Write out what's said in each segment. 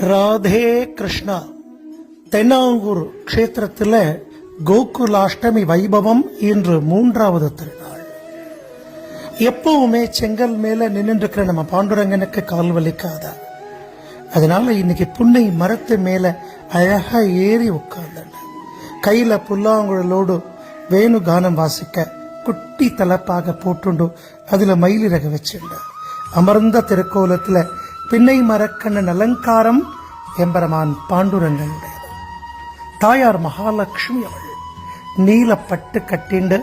ராதே கிருஷ்ணா. தென்னாங்கூர் க்ஷேத்திரத்தில் கோகுலாஷ்டமி வைபவம் இன்று மூன்றாவது திருநாள். எப்பவுமே செங்கல் மேல நின்னுட்டு நம்ம பாண்டுரங்கனுக்கு கால் வலிக்காத. அதனால இன்னைக்கு புன்னை மரத்து மேல அழகா ஏறி உட்கார்ந்த கையில புல்லாங்குழலோடு வேணு கானம் வாசிக்க குட்டி தலப்பாக போட்டுண்டு அதுல மயிலிறக வச்சுண்டு அமர்ந்த திருக்கோலத்துல பின்னை மரக்கண்ணன் அலங்காரம் எம்பெருமான் பாண்டுரங்கனுடைய தாயார் மகாலட்சுமி அவள் நீலப்பட்டு கட்டிண்டு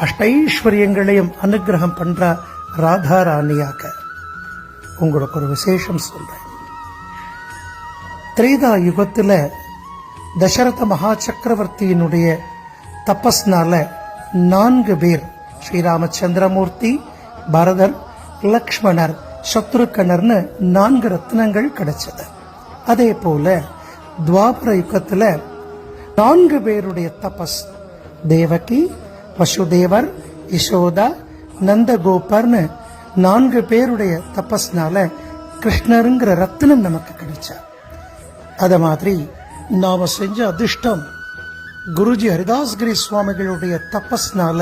அஷ்டைஸ்வரியங்களையும் அனுகிரகம் பண்ற ராதா ராணியாக உங்களுக்கு ஒரு விசேஷம் சொல்றேன். திரேதா யுகத்துல தசரத மகா சக்கரவர்த்தியினுடைய தபஸ்னால நான்கு பேர் ஸ்ரீராமச்சந்திரமூர்த்தி பரதர் லக்ஷ்மணர் சத்ருக்கணர்னு நான்கு ரத்னங்கள் கிடைச்சது. அதே போல துவாபர யுகத்துல நான்கு பேருடைய தபஸ் தேவகி வசுதேவர் யசோதா நந்தகோபர்னு நான்கு பேருடைய தபஸ்னால கிருஷ்ணருங்கிற ரத்னம் நமக்கு கிடைச்சார் அத மாதிரி நாம செஞ்ச அதிர்ஷ்டம் குருஜி ஹரிதாஸ்கிரி சுவாமிகளுடைய தபஸ்னால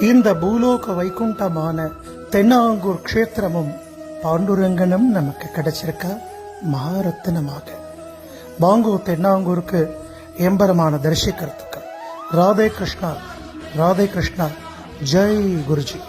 இந்த பூலோக வைகுண்டமான தென்னாங்கூர் க்ஷேத்திரமும் பாண்டுரங்கனும் நமக்கு கிடைச்சிருக்கா மகாரத்தினமாக. பாங்கோ தென்னாங்கூருக்கு எம்பரமான தரிசிக்கிறதுக்கு ராதே கிருஷ்ணா ராதே கிருஷ்ணா ஜெய் குருஜி.